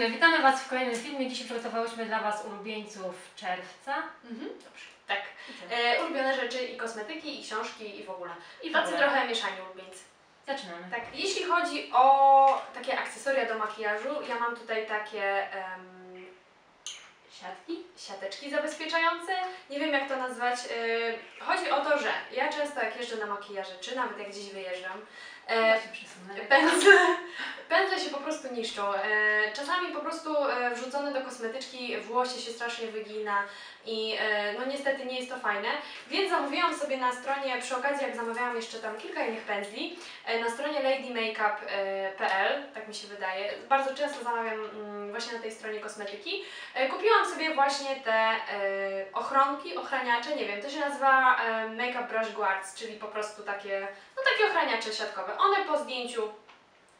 dziewczyny, witamy Was w kolejnym filmie. Dzisiaj przygotowałyśmy dla Was ulubieńców czerwca. Mhm. Dobrze. Tak. E, ulubione rzeczy i kosmetyki, i książki, i w ogóle. I w Tacy trochę mieszani ulubieńcy. Zaczynamy. Tak, jeśli chodzi o takie akcesoria do makijażu, ja mam tutaj takie em, Siatki? siateczki zabezpieczające. Nie wiem jak to nazwać. E, chodzi o to, że ja często jak jeżdżę na makijaże, czy nawet jak gdzieś wyjeżdżam, e, Ja. Pędzle, pędzle się po prostu niszczą. E, Czasami po prostu e, wrzucone do kosmetyczki włosie się strasznie wygina i e, no niestety nie jest to fajne. Więc zamówiłam sobie na stronie, przy okazji jak zamawiałam jeszcze tam kilka innych pędzli, na stronie ladymakeup.pl, tak mi się wydaje. Bardzo często zamawiam mm, właśnie na tej stronie kosmetyki. Kupiłam sobie właśnie te ochronki, ochraniacze, nie wiem, to się nazywa Makeup Brush Guards, czyli po prostu takie no takie ochraniacze siatkowe. One po zdjęciu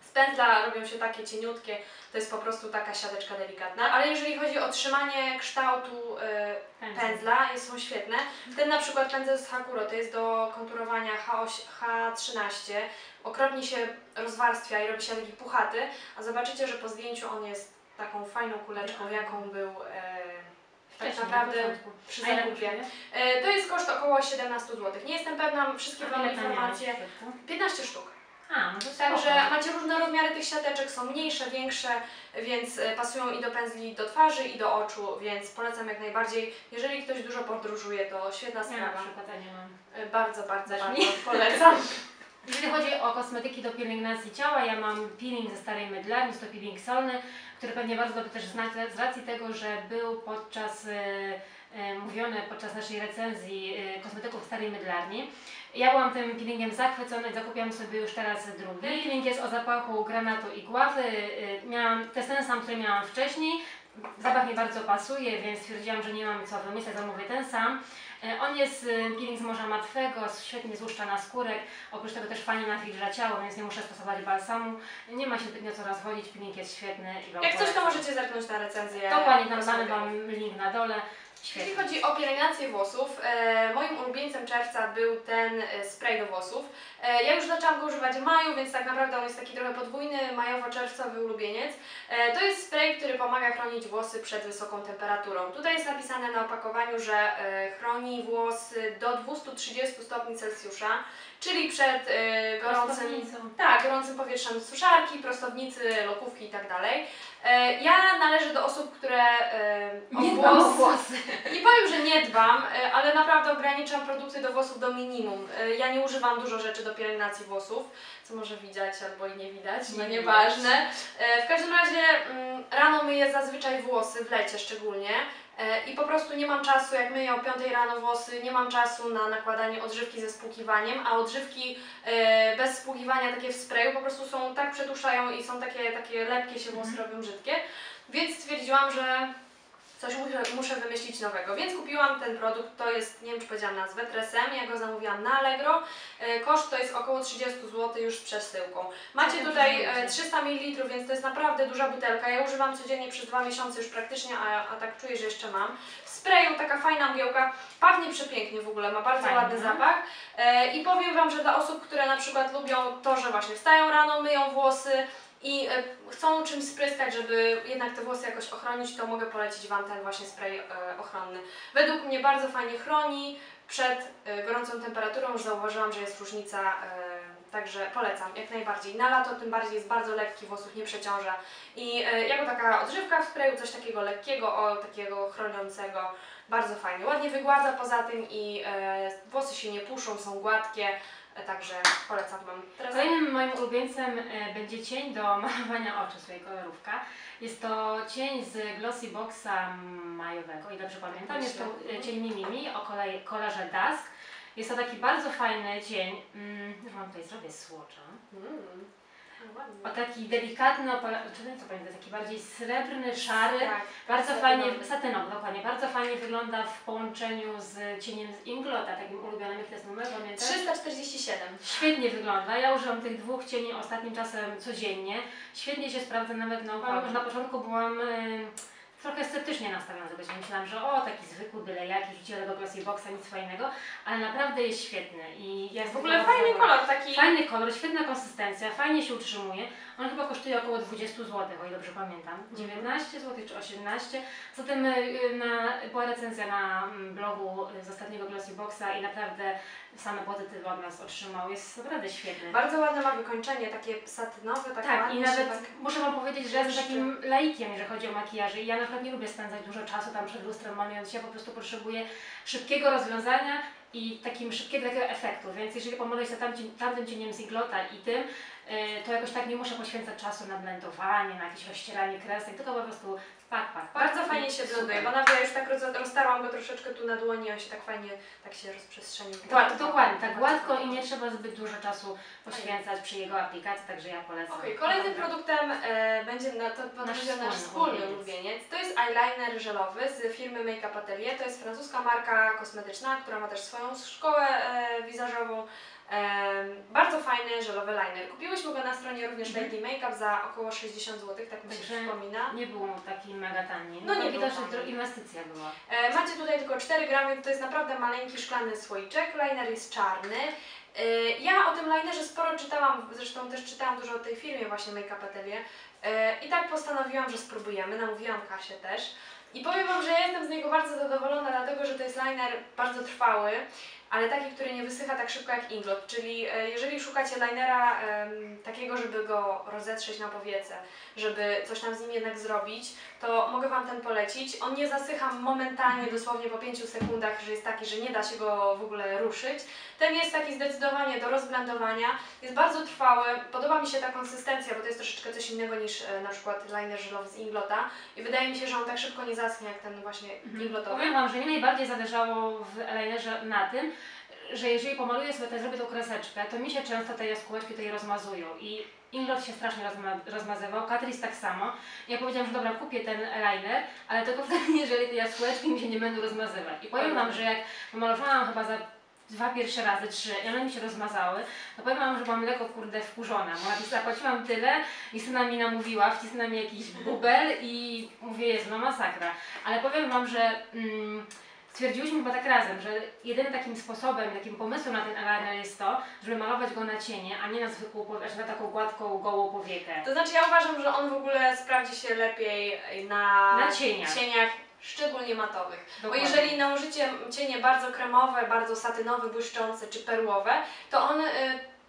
z pędzla robią się takie cieniutkie, to jest po prostu taka siateczka delikatna, ale jeżeli chodzi o trzymanie kształtu Pędzel. pędzla, jest- są świetne. Ten na przykład pędzel z Hakuro, to jest do konturowania H8, H13, okropnie się rozwarstwia i robi się taki puchaty, a zobaczycie, że po zdjęciu on jest taką fajną kuleczką, jaką był e, tak naprawdę przy zakupie. E, to jest koszt około 17 zł. Nie jestem pewna, wszystkie Wam informacje. w środku? 15 sztuk. A, no to Także spoko. macie różne rozmiary tych siateczek, są mniejsze, większe, więc e, pasują i do pędzli, i do twarzy, i do oczu, więc polecam jak najbardziej. Jeżeli ktoś dużo podróżuje, to świetna Ja na sprawa. przykład ja nie mam. E, Bardzo, bardzo, Dasz bardzo mi? polecam. Jeżeli chodzi o kosmetyki do pielęgnacji ciała, ja mam peeling ze starej mydlarni, to peeling solny, który pewnie bardzo dobrze też znacie z racji tego, że był podczas e, e, mówiony podczas naszej recenzji e, kosmetyków starej mydlarni. Ja byłam tym peelingiem zachwycona i zakupiłam sobie już teraz drugi. Ten peeling jest o zapachu granatu i gławy. E, Miałam, to jest ten sam, który miałam wcześniej. Zapach mi bardzo pasuje, więc stwierdziłam, że nie mam co wymyślać, zamówię ten sam. E, On jest peeling z Morza Martwego, świetnie złuszcza na skórek, oprócz tego też fajnie nawilża ciało, więc nie muszę stosować balsamu. Nie ma się zbytnio co rozwodzić, peeling jest świetny i Jak coś, to możecie zerknąć na recenzję. Dokładnie, tam damy. Wam link na dole. Jeśli chodzi o pielęgnację włosów, e, moim ulubieńcem czerwca był ten e, spray do włosów. E, ja już zaczęłam go używać w maju, więc tak naprawdę on jest taki trochę podwójny, majowo-czerwcowy ulubieniec. E, to jest spray, który pomaga chronić włosy przed wysoką temperaturą. Tutaj jest napisane na opakowaniu, że e, chroni włosy do 230 stopni Celsjusza, czyli przed e, gorącym tak, gorącym powietrzem suszarki, prostownicy, lokówki i tak. E, Ja należę do osób, które e, o Nie włosy. Nie powiem, że nie dbam, e, ale naprawdę ograniczam produkty do włosów do minimum. E, Ja nie używam dużo rzeczy do pielęgnacji włosów, co może widać albo i nie widać, no Nie nieważne. E, W każdym razie mm, rano myję zazwyczaj włosy, w lecie szczególnie. I po prostu nie mam czasu, jak myję o 5 rano włosy, nie mam czasu na nakładanie odżywki ze spłukiwaniem, a odżywki bez spłukiwania, takie w sprayu, po prostu są tak przetłuszczają i są takie, takie lepkie się włosy robią brzydkie. Więc stwierdziłam, że coś muszę, muszę wymyślić nowego. Więc kupiłam ten produkt, to jest, nie wiem czy powiedziałam nazwę, Tresem, ja go zamówiłam na Allegro. E, Koszt to jest około 30 zł już z przesyłką. Macie tutaj tak, e, 300 ml, więc to jest naprawdę duża butelka. Ja używam codziennie przez dwa miesiące już praktycznie, a, a tak czuję, że jeszcze mam. W sprayu taka fajna mgiełka, pachnie przepięknie w ogóle, ma bardzo Fajnie, ładny zapach. E, I powiem Wam, że dla osób, które na przykład lubią to, że właśnie wstają rano, myją włosy, i e, chcą czymś spryskać, żeby jednak te włosy jakoś ochronić, to mogę polecić Wam ten właśnie spray e, ochronny. Według mnie bardzo fajnie chroni przed e, gorącą temperaturą, już zauważyłam, że jest różnica, także polecam jak najbardziej. Na lato tym bardziej jest bardzo lekki, włosów nie przeciąża i jako taka odżywka w sprayu, coś takiego lekkiego, o, takiego chroniącego, bardzo fajnie. Ładnie wygładza poza tym i włosy się nie puszą, są gładkie, także polecam Wam. Teraz Kolejnym moim ulubieńcem e, będzie cień do malowania oczu, swojej kolorówka. Jest to cień z Glossy Boxa majowego, i dobrze pamiętam. Jest to e, cień Mimimi o kolorze Dusk. Jest to taki bardzo fajny cień. Mm, wam tutaj zrobię słocza. Mm. O taki delikatny, nie co pamiętam, taki bardziej srebrny, szary. Tak, Bardzo satynowy. fajnie, satynowy, dokładnie, bardzo fajnie wygląda w połączeniu z cieniem z Inglota, takim ulubionym, jaki to jest numer, pamiętasz? 347. Świetnie wygląda. Ja używam tych dwóch cieni ostatnim czasem codziennie. Świetnie się sprawdza nawet na. Mhm. Na początku byłam y, trochę sceptycznie nastawiona do tego. Myślałam, że o, taki zwykły byle jaki, rzuciła tego Glossy Boxa, nic fajnego, ale naprawdę jest świetny i ja W ogóle fajny zadowolona. kolor, taki... Fajny kolor, świetna konsystencja, fajnie się utrzymuje. On chyba kosztuje około 20 zł, o ile dobrze pamiętam. 19 zł czy 18. Zatem y, na, była recenzja na mm, blogu y, z ostatniego Glossy Boxa i naprawdę same pozytywy od nas otrzymał. Jest naprawdę świetny. Bardzo ładne ma wykończenie, takie satynowe, tak, Tak, i nawet tak... muszę Wam powiedzieć, że jestem takim laikiem, jeżeli chodzi o makijaże i ja na przykład nie lubię spędzać dużo czasu tam przed lustrem malując się, ja po prostu potrzebuję szybkiego rozwiązania i takim szybkiego takiego efektu, więc jeżeli pomaluję się tamtym, tamtym cieniem z iglota i tym, to jakoś tak nie muszę poświęcać czasu na blendowanie, na jakieś rozcieranie kresek, tylko po prostu pak, pak, pak. Bardzo fajnie się blenduje, bo nawet ja już tak roz, roztarłam go troszeczkę tu na dłoni, on się tak fajnie, tak się rozprzestrzenił. Tak, dokładnie, tak gładko i nie trzeba zbyt dużo czasu poświęcać przy jego aplikacji, także ja polecam. Okej, kolejnym Naprawdę. produktem e, będzie na to nasz, nasz wspólny ulubieniec. To jest eyeliner żelowy z firmy Make Up Atelier. To jest francuska marka kosmetyczna, która ma też swoją szkołę e, wizażową. Bardzo fajny żelowy liner. Kupiłyśmy go na stronie również Mhm. Lady Makeup za około 60 zł, tak mi się Także przypomina. Nie był taki mega tani. No No nie widać, że inwestycja była. E, macie tutaj tylko 4 gramy, to jest naprawdę maleńki szklany słoiczek. Liner jest czarny. E, ja o tym linerze sporo czytałam, zresztą też czytałam dużo o tej firmie właśnie Make Up Atelier. E, I tak postanowiłam, że spróbujemy, namówiłam Kasię też. I powiem Wam, że ja jestem z niego bardzo zadowolona, dlatego że to jest liner bardzo trwały, ale taki, który nie wysycha tak szybko jak Inglot. Czyli e, jeżeli szukacie linera takiego, żeby go rozetrzeć na powiece, żeby coś tam z nim jednak zrobić, to mogę Wam ten polecić. On nie zasycha momentalnie, dosłownie po 5 sekundach, że jest taki, że nie da się go w ogóle ruszyć. Ten jest taki zdecydowanie do rozblendowania, jest bardzo trwały, podoba mi się ta konsystencja, bo to jest troszeczkę coś innego niż e, na przykład liner żelowy z Inglota i wydaje mi się, że on tak szybko nie zaschnie jak ten właśnie Inglotowy. Powiem Wam, że mi najbardziej zależało w eyelinerze na tym, że jeżeli pomaluję sobie, to zrobię tą kreseczkę, to mi się często te jaskółeczki tutaj rozmazują i Inglot się strasznie rozma rozmazywał, Catrice tak samo. Ja powiedziałam, że dobra, kupię ten eyeliner, ale tylko wtedy, jeżeli te jaskółeczki mi się nie będą rozmazywać. I powiem Wam, że jak pomalowałam chyba za dwa pierwsze razy, trzy i one mi się rozmazały, to powiem Wam, że byłam lekko kurde wkurzona, bo zapłaciłam tyle i syna mi namówiła, wcisnęła mi jakiś bubel i mówię, jest no masakra. Ale powiem Wam, że mm, stwierdziłyśmy chyba tak razem, że jedynym takim sposobem, takim pomysłem na ten eyeliner jest to, żeby malować go na cienie, a nie na zwykłą, na taką gładką, gołą powiekę. To znaczy ja uważam, że on w ogóle sprawdzi się lepiej na, Na cieniach. cieniach szczególnie matowych. Bo Dokładnie. jeżeli nałożycie cienie bardzo kremowe, bardzo satynowe, błyszczące czy perłowe, to on y,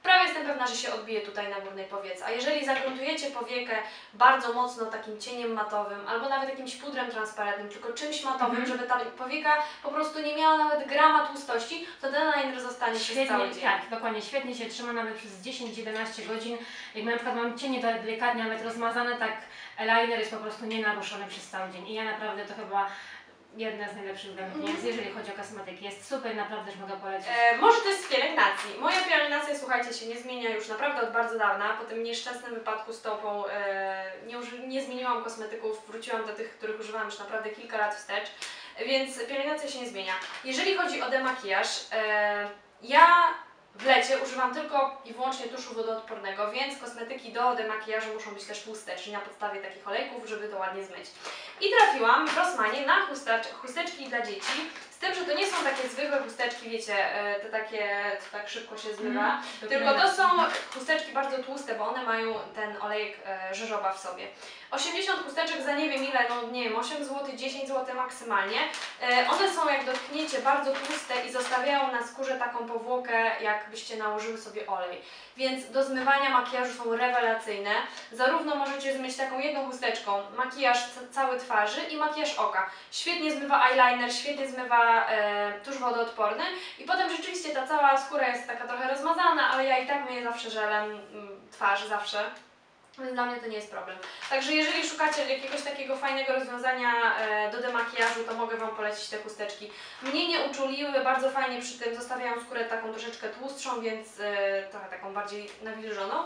prawie jestem pewna, że się odbije tutaj na górnej powiece. A jeżeli zagruntujecie powiekę bardzo mocno takim cieniem matowym, albo nawet jakimś pudrem transparentnym, tylko czymś matowym, Mhm. żeby ta powieka po prostu nie miała nawet grama tłustości, to ten liner zostanie przez cały Świetnie, dzień. tak, dokładnie, świetnie się trzyma nawet przez 10-11 godzin. Jak na przykład mam cienie delikatnie nawet rozmazane, tak eyeliner jest po prostu nienaruszony przez cały dzień. I ja naprawdę to chyba jedna z najlepszych Mhm. jest, jeżeli chodzi o kosmetyki. Jest super, naprawdę już mogę polecić. E, może to jest z pielęgnacji. Moja pielęgnacja, słuchajcie, się nie zmienia już naprawdę od bardzo dawna. Po tym nieszczęsnym wypadku z topą e, nie, nie zmieniłam kosmetyków, wróciłam do tych, których używałam już naprawdę kilka lat wstecz, więc pielęgnacja się nie zmienia. Jeżeli chodzi o demakijaż, e, ja w lecie używam tylko i wyłącznie tuszu wodoodpornego, więc kosmetyki do demakijażu muszą być też tłuste, czyli na podstawie takich olejków, żeby to ładnie zmyć. I trafiłam w Rossmanie na chusteczki dla dzieci, tym, że to nie są takie zwykłe chusteczki, wiecie, e, te takie, co tak szybko się zmywa, Mhm. tylko to są chusteczki bardzo tłuste, bo one mają ten olejek e, żeżoba w sobie. 80 chusteczek za nie wiem ile, no nie wiem, 8 zł, 10 zł maksymalnie. E, one są jak dotkniecie bardzo tłuste i zostawiają na skórze taką powłokę, jakbyście nałożyły sobie olej. Więc do zmywania makijażu są rewelacyjne. Zarówno możecie zmyć taką jedną chusteczką makijaż ca- cały twarzy i makijaż oka. Świetnie zmywa eyeliner, świetnie zmywa e, tusz wodoodporny i potem rzeczywiście ta cała skóra jest taka trochę rozmazana, ale ja i tak myję zawsze żelem mm, twarz, zawsze. Więc dla mnie to nie jest problem. Także jeżeli szukacie jakiegoś takiego fajnego rozwiązania e, do demakijażu, to mogę Wam polecić te chusteczki. Mnie nie uczuliły, bardzo fajnie przy tym zostawiają skórę taką troszeczkę tłustszą, więc e, trochę taką bardziej nawilżoną.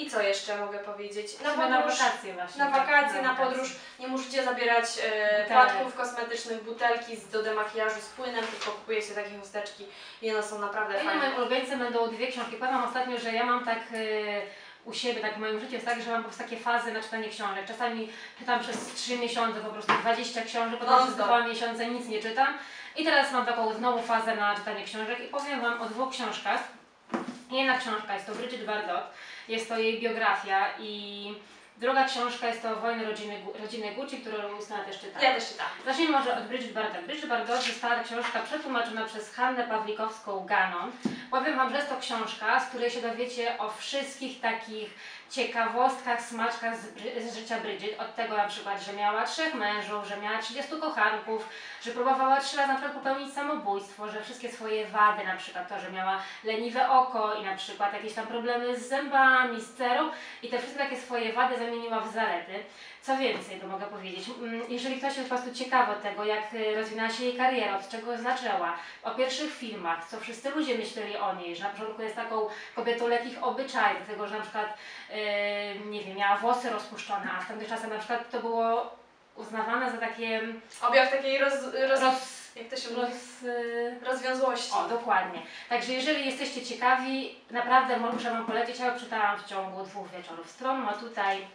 I co jeszcze mogę powiedzieć? Na, na wakacje właśnie. Na tak, wakacje, na podróż nie musicie zabierać e, Butelek. płatków kosmetycznych, butelki z, do demakijażu z płynem, tylko kupujecie takie chusteczki i one są naprawdę Ja fajne. moim ulubieńcem będą dwie książki. Powiem ostatnio, że ja mam tak y, u siebie, tak w moim życiu jest tak, że mam po prostu takie fazy na czytanie książek. Czasami czytam przez 3 miesiące po prostu 20 książek, potem przez Non-stop. 2 miesiące nic nie czytam. I teraz mam taką znowu fazę na czytanie książek i powiem Wam o dwóch książkach. Jedna książka jest to Bridget Bardot, jest to jej biografia i druga książka jest to Wojny rodziny, rodziny Gucci, którą Justyna też czytała. Ja też czytam. Zacznijmy może od Bridget Bardot. Bridget Bardot została ta książka przetłumaczona przez Hannę Pawlikowską-Ganon. Powiem Wam, że jest to książka, z której się dowiecie o wszystkich takich ciekawostkach, smaczkach z, z życia Bridget. Od tego na przykład, że miała trzech mężów, że miała 30 kochanków, że próbowała trzy razy na przykład popełnić samobójstwo, że wszystkie swoje wady, na przykład to, że miała leniwe oko i na przykład jakieś tam problemy z zębami, z cerą i te wszystkie takie swoje wady zamieniła w zalety. Co więcej, to mogę powiedzieć, mm, jeżeli ktoś jest po prostu ciekawy tego, jak y, rozwinęła się jej kariera, od czego zaczęła, o pierwszych filmach, co wszyscy ludzie myśleli o niej, że na początku jest taką kobietą lekkich obyczajów, dlatego że na przykład, y, nie wiem, miała włosy rozpuszczone, a w tamtych czasach na przykład to było uznawane za takie Objaw takiej roz, roz, roz... jak to się roz y, rozwiązłości. o, dokładnie. Także jeżeli jesteście ciekawi, naprawdę muszę Wam polecić, ja czytałam w ciągu dwóch wieczorów. Stron ma tutaj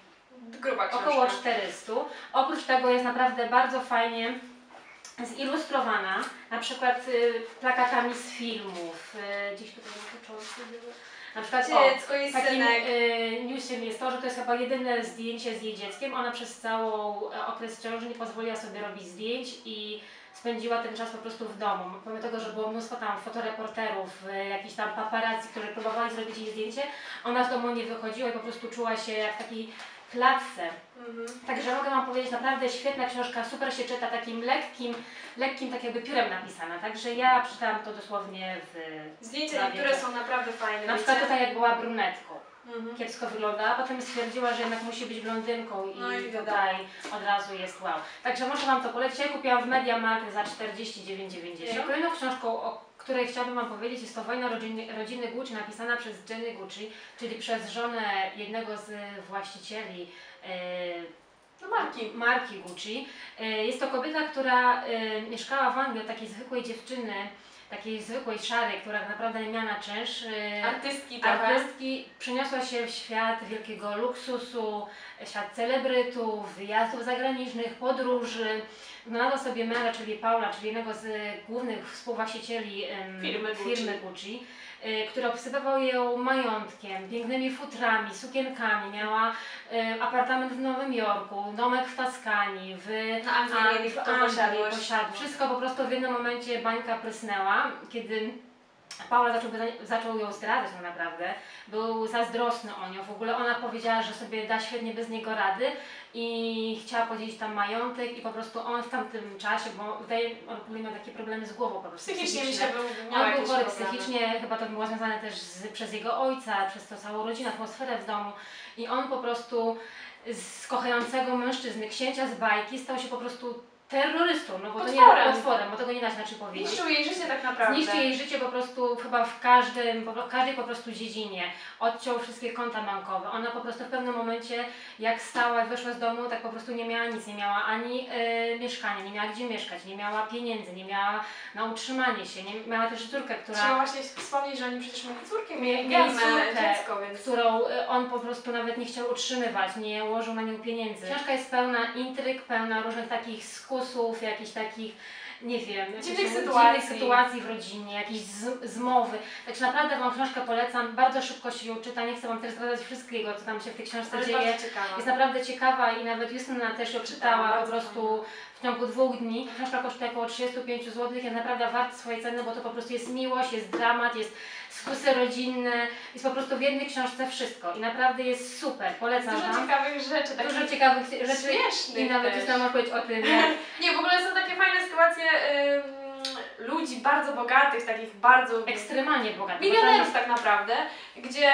Gruba książka. około 400. Oprócz tego jest naprawdę bardzo fajnie zilustrowana, na przykład y, plakatami z filmów. Y, gdzieś tutaj na początku. Na przykład o, Dziecko i takim synek. y, newsem jest to, że to jest chyba jedyne zdjęcie z jej dzieckiem. Ona przez całą e, okres ciąży nie pozwoliła sobie robić zdjęć i spędziła ten czas po prostu w domu. Pomimo tego, że było mnóstwo tam fotoreporterów, y, jakichś tam paparazzi, którzy próbowali zrobić jej zdjęcie, ona z domu nie wychodziła i po prostu czuła się jak w takiej klatce. Mhm. Także mogę Wam powiedzieć, naprawdę świetna książka, super się czyta, takim lekkim, lekkim tak jakby piórem napisana. Także ja przeczytałam to dosłownie w... Zdjęcia wiecie. są naprawdę fajne. Na przykład tutaj jak była brunetką. Mhm. Kiepsko wygląda, a potem stwierdziła, że jednak musi być blondynką i No i tutaj od razu jest wow. Także może Wam to polecić. Ja kupiłam w MediaMarkt za 49,90. Kolejną książką, o której chciałabym Wam powiedzieć, jest to Wojna rodziny, rodziny Gucci, napisana przez Jenny Gucci, czyli przez żonę jednego z właścicieli e, No marki. marki Gucci. E, Jest to kobieta, która e, mieszkała w Anglii od takiej zwykłej dziewczyny, takiej zwykłej szarej, która tak naprawdę nie miała na czynsz. e, Artystki trochę. Artystki przeniosła się w świat wielkiego luksusu, świat celebrytów, wyjazdów zagranicznych, podróży. Znalazła sobie męża, czyli Paula, czyli jednego z głównych współwłaścicieli em, Firmy Gucci. firmy Gucci y, który obsypywał ją majątkiem, pięknymi futrami, sukienkami. Miała y, apartament w Nowym Jorku, domek w Toskanii, w Anglii w Anglii posiadłość. posiadła. Wszystko po prostu w jednym momencie bańka prysnęła, kiedy Paula zaczął, zaczął ją zdradzać tak naprawdę. Był zazdrosny o nią. W ogóle ona powiedziała, że sobie da świetnie bez niego rady i chciała podzielić tam majątek i po prostu on w tamtym czasie, bo wydaje on miał takie problemy z głową po prostu Psychicznie psychiczne. był, On był chory psychicznie, chyba to było związane też z, przez jego ojca, przez to całą rodzinę, atmosferę w domu i on po prostu z kochającego mężczyzny, księcia z bajki stał się po prostu terrorystą, no bo to nie Potworem. potworem, bo tego nie da się inaczej powiedzieć. Niszczył jej życie tak naprawdę. Zniszczył jej życie po prostu chyba w każdym, po, w każdej po prostu dziedzinie. Odciął wszystkie konta bankowe. Ona po prostu w pewnym momencie, jak stała i wyszła z domu, tak po prostu nie miała nic. Nie miała ani e, mieszkania, nie miała gdzie mieszkać, nie miała pieniędzy, nie miała na utrzymanie się. Nie miała też córkę, która Trzeba właśnie wspomnieć, że oni przecież mieli córkę, Mie- mieli mieli mieli córkę, dziecko, więc... którą e, on po prostu nawet nie chciał utrzymywać, nie ułożył na nią pieniędzy. Książka jest pełna intryg, pełna różnych takich skusów, jakichś takich, nie wiem, Dziwnych dziwnych sytuacji. sytuacji w rodzinie, jakiejś zmowy. Także naprawdę Wam książkę polecam, bardzo szybko się ją czyta, nie chcę Wam też zdradzać wszystkiego, co tam się w tej książce Ale dzieje. Jest naprawdę ciekawa i nawet Justyna też ją czytała po prostu w ciągu dwóch dni. Książka kosztuje około 35 zł, jest naprawdę warta swojej ceny, bo to po prostu jest miłość, jest dramat, jest skusy rodzinne, jest po prostu w jednej książce wszystko i naprawdę jest super, polecam Dużo Wam. ciekawych rzeczy, takich Dużo ciekawych rzeczy śmiesznych i nawet też. Justyna może powiedzieć o tym, jak Nie, w ogóle są takie fajne sytuacje ludzi bardzo bogatych, takich bardzo ekstremalnie bogaty. milionerów tak naprawdę, gdzie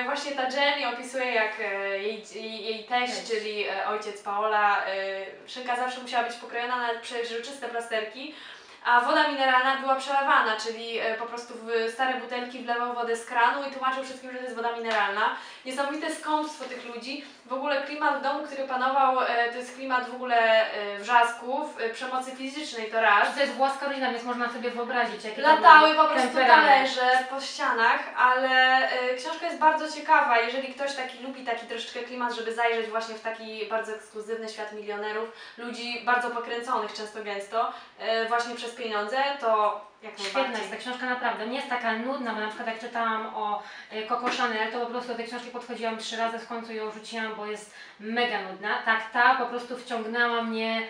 y, właśnie ta Jenny opisuje jak y, jej, jej, teść, czyli y, ojciec Paola, y, szynka zawsze musiała być pokrojona na przejrzyste plasterki, a woda mineralna była przelewana, czyli e, po prostu w stare butelki wlewał wodę z kranu i tłumaczył wszystkim, że to jest woda mineralna. Niesamowite skąpstwo tych ludzi. W ogóle klimat w domu, który panował, e, to jest klimat w ogóle e, wrzasków, e, przemocy fizycznej to raz. To jest włoska rodzina, więc można sobie wyobrazić, jakie to Latały po prostu talerze po ścianach, ale książka jest bardzo ciekawa. Jeżeli ktoś taki lubi taki troszeczkę klimat, żeby zajrzeć właśnie w taki bardzo ekskluzywny świat milionerów, ludzi bardzo pokręconych często gęsto, właśnie przez pieniądze, to jak Świetna jest ta książka naprawdę, nie jest taka nudna, bo na przykład jak czytałam o e, Coco Chanel, to po prostu do tej książki podchodziłam trzy razy, w końcu ją rzuciłam, bo jest mega nudna. Tak, ta po prostu wciągnęła mnie,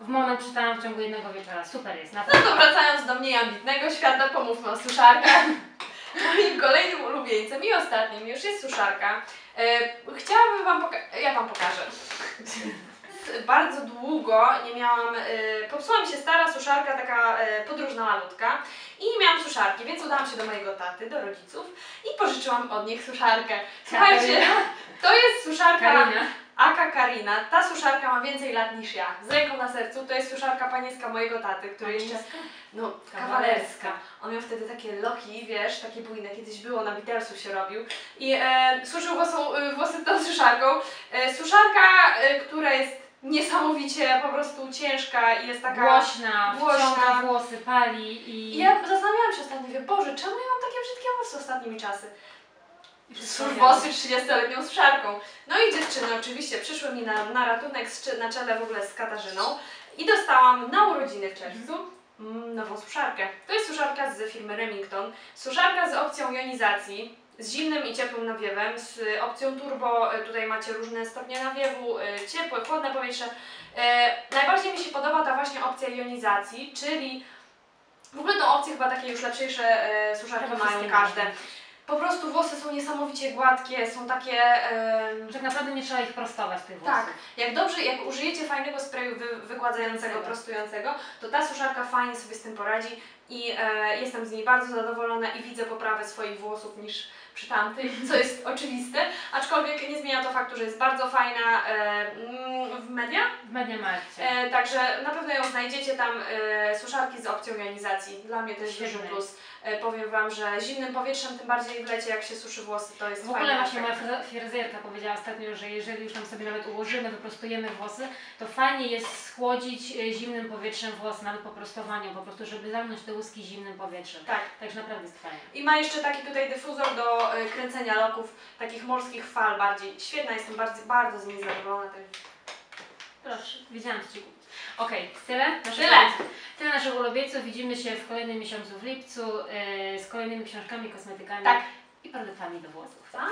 w moment czytałam w ciągu jednego wieczora, super jest, No naprawdę. to wracając do mniej ambitnego świata, pomówmy o suszarkach. Moim kolejnym ulubieńcem i ostatnim już jest suszarka. E, chciałabym Wam pokazać, ja Wam pokażę. Bardzo długo nie miałam, e, popsuła mi się stara suszarka, taka e, podróżna malutka i nie miałam suszarki, więc udałam się do mojego taty, do rodziców i pożyczyłam od nich suszarkę. Słuchajcie, to jest suszarka Karina? Aka Karina. Ta suszarka ma więcej lat niż ja. Z ręką na sercu, to jest suszarka panieska mojego taty, który jeszcze no, kawalerska. Kawalerska. On miał wtedy takie loki, wiesz, takie bujne, kiedyś było, na Beatlesu się robił. I e, suszył włosą, e, włosy tą suszarką. E, suszarka, e, która jest niesamowicie po prostu ciężka i jest taka... Głośna, głośna. włosy, pali i... I ja zastanawiałam się ostatnio, mówię, Boże, czemu ja mam takie brzydkie włosy ostatnimi czasy? włosy 30-letnią suszarką. No i dziewczyny oczywiście przyszły mi na, na ratunek z, na czele w ogóle z Katarzyną i dostałam na urodziny w czerwcu mm, nową suszarkę. To jest suszarka z firmy Remington. Suszarka z opcją jonizacji, z zimnym i ciepłym nawiewem, z opcją turbo. e, Tutaj macie różne stopnie nawiewu, e, ciepłe, chłodne powietrze. E, najbardziej mi się podoba ta właśnie opcja jonizacji, czyli w ogóle tą opcję chyba takie już lepsze suszarki Chyba mają każde. Po prostu włosy są niesamowicie gładkie, są takie. em, Tak naprawdę nie trzeba ich prostować, tych włosów. tak, jak dobrze, jak użyjecie fajnego sprayu wy, wygładzającego, Super. prostującego, to ta suszarka fajnie sobie z tym poradzi i e, jestem z niej bardzo zadowolona i widzę poprawę swoich włosów niż przy tamtej, co jest oczywiste, aczkolwiek nie zmienia to faktu, że jest bardzo fajna e, mm, w media, W Mediamarkcie. e, także na pewno ją znajdziecie tam, e, suszarki z opcją jonizacji, dla mnie to jest duży plus. E, powiem Wam, że zimnym powietrzem, tym bardziej w lecie jak się suszy włosy, to jest W ogóle fajny właśnie moja efekt. fryz- fryzjerka powiedziała ostatnio, że jeżeli już tam sobie nawet ułożymy, wyprostujemy włosy, to fajnie jest schłodzić e, zimnym powietrzem włosy, nawet po prostowaniu, po prostu, żeby zamknąć te łuski zimnym powietrzem. Tak. Także naprawdę jest fajnie. I ma jeszcze taki tutaj dyfuzor do y, kręcenia loków, takich morskich fal bardziej. Świetna, jestem bardzo, bardzo z niej zadowolona. Proszę, wiedziałam co Ci Okej, tyle? Naszych Tyle. ulubieńców. Tyle naszych ulubieńców. Widzimy się w kolejnym miesiącu w lipcu e, z kolejnymi książkami, kosmetykami Tak. i produktami do włosów. Pa!